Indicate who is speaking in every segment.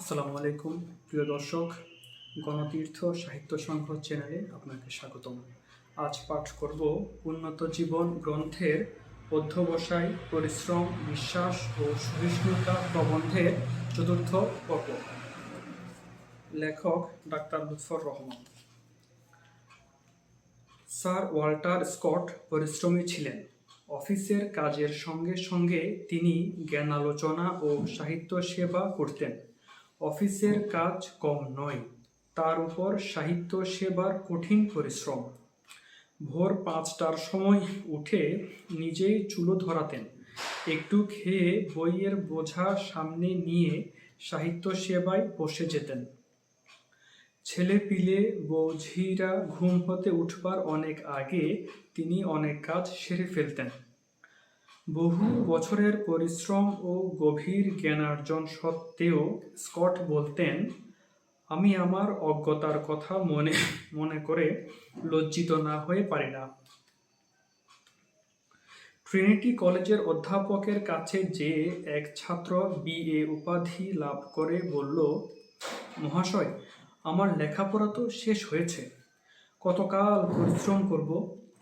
Speaker 1: আসসালামু আলাইকুম, প্রিয় দর্শক, গণতীর্থ সাহিত্য সংঘ চ্যানেলে আপনাকে স্বাগতম। আজ পাঠ করব উন্নত জীবন গ্রন্থের অধ্যবসায়, পরিশ্রম, বিশ্বাস ও সহিষ্ণুতা প্রবন্ধের চতুর্থ পর্ব। লেখক doctor Lutfor Rahman. Sir Walter Scott পরিশ্রমী ছিলেন। অফিসের কাজের সঙ্গে সঙ্গে তিনি জ্ঞান আলোচনা ও সাহিত্য সেবা করতেন। অফিসের কাজ কম নয়, তার উপর সাহিত্য সেবার কঠিন পরিশ্রম। ভোর পাঁচটার সময় উঠে নিজেই চুলো ধরাতেন, একটু খেয়ে বইয়ের বোঝা সামনে নিয়ে সাহিত্য সেবায় বসে যেতেন। ছেলে পিলে বৌঝিরা ঘুম হতে উঠবার অনেক আগে তিনি অনেক কাজ সেরে ফেলতেন। বহু বছরের পরিশ্রম ও গভীর জ্ঞানার্জন সত্ত্বেও স্কট বলতেন, আমি আমার অজ্ঞতার কথা মনে মনে করে লজ্জিত না হয়ে পারি না। ট্রিনিটি কলেজের অধ্যাপকের কাছে যে এক ছাত্র বিএ উপাধি লাভ করে বলল, মহাশয়, আমার লেখাপড়া তো শেষ হয়েছে। কতকাল পরিশ্রম করব,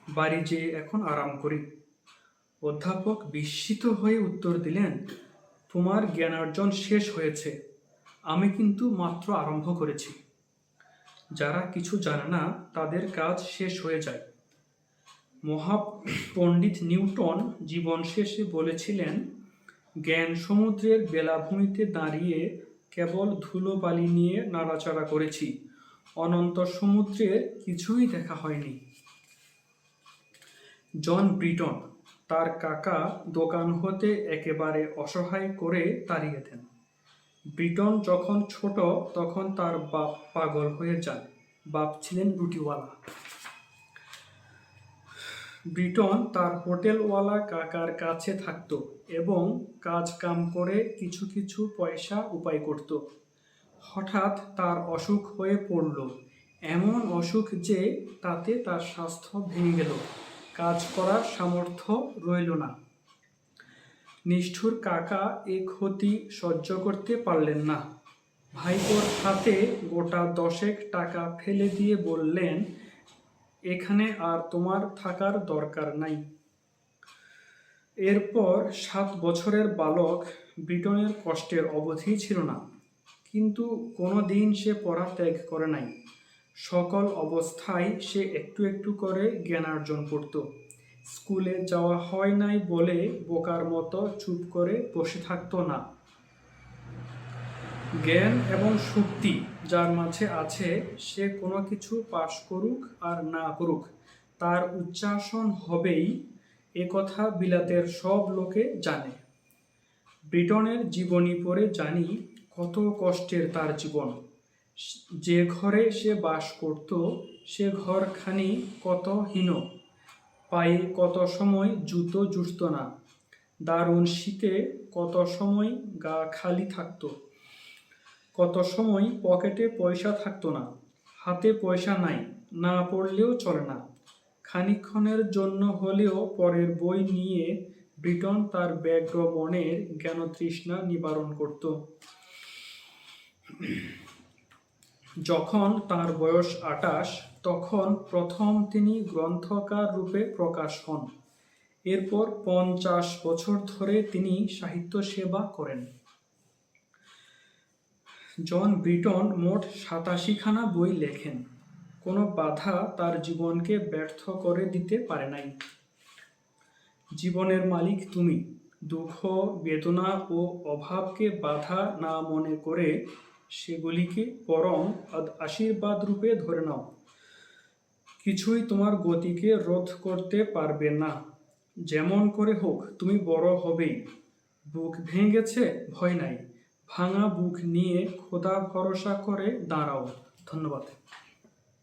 Speaker 1: বাড়ি যেয়ে এখন আরাম করি। অধ্যাপক বিস্মিত হয়ে উত্তর দিলেন, তোমার জ্ঞানার্জন শেষ হয়েছে। আমি কিন্তু মাত্র আরম্ভ করেছি। যারা কিছু জানে না, তাদের কাজ শেষ হয়ে যায়। মহাপণ্ডিত নিউটন জীবন শেষে বলেছিলেন, জ্ঞান সমুদ্রের বেলাভূমিতে দাঁড়িয়ে কেবল ধুলোবালি নিয়ে নাড়াচাড়া করেছি। অনন্ত সমুদ্রের কিছুই দেখা হয়নি। জন ব্রিটন তার কাকা দোকান হতে একেবারে অসহায় করে তাড়িয়ে দেন। ব্রিটন যখন ছোট, তখন তার বাপ পাগল হয়ে যান। বাপ ছিলেন রুটিওয়ালা। ব্রিটন তার হোটেলওয়ালা কাকার কাছে থাকতো এবং কাজ কাম করে কিছু কিছু পয়সা উপায় করত। হঠাৎ তার অসুখ হয়ে পড়ল। এমন অসুখ যে তাতে তার স্বাস্থ্য ভেঙে গেল। কাজ করার সামর্থ্য রইল না। নিষ্ঠুর কাকা এ ক্ষতি সহ্য করতে পারলেন না। ভাইপোর হাতে গোটা দশেক টাকা ফেলে দিয়ে বললেন, এখানে আর তোমার থাকার দরকার নাই। এরপর সাত বছরের বালক ব্রিটনের কষ্টের অবধি ছিল না, কিন্তু কোনো দিন সে পড়া ত্যাগ করে নাই। সকল অবস্থায় সে একটু একটু করে জ্ঞানার্জন করত। স্কুলে যাওয়া হয় নাই বলে বোকার মতো চুপ করে বসে থাকতো না। জ্ঞান এবং শক্তি যার মাঝে আছে, সে কোনো কিছু পাশ করুক আর না করুক, তার উচ্চাসন হবেই, এ কথা বিলাতের সব লোকে জানে। ব্রিটনের জীবনী পড়ে জানি কত কষ্টের তার জীবন। যে ঘরে সে বাস করত, সে ঘরখানি কত হীন। পায়ে কত সময় জুতো জুটত না। দারুণ শীতে কত সময় গা খালি থাকতো। কত সময় পকেটে পয়সা থাকতো না। হাতে পয়সা নাই, না পড়লেও চলে না। খানিক্ষণের জন্য হলেও পরের বই নিয়ে ব্রিটন তার ব্যগ্র মনের জ্ঞানতৃষ্ণা নিবারণ করত। যখন তার বয়স আটাশ, তখন প্রথম তিনি গ্রন্থকার রূপে প্রকাশ হন। এরপর পঞ্চাশ বছর ধরে তিনি সাহিত্য সেবা করেন। জন ব্রিটন মোট সাতাশিখানা বই লেখেন। কোনো বাধা তার জীবনকে ব্যর্থ করে দিতে পারে নাই। জীবনের মালিক তুমি। দুঃখ, বেদনা ও অভাবকে বাধা না মনে করে সেগুলিকে পরম আশীর্বাদ রূপে ধরে নাও। কিছুই তোমার গতিকে রোধ করতে পারবে না। যেমন করে হোক, তুমি বড় হবেই। বুক ভেঙেছে, ভয় নাই। ভাঙা বুক নিয়ে খোদা ভরসা করে দাঁড়াও। ধন্যবাদ।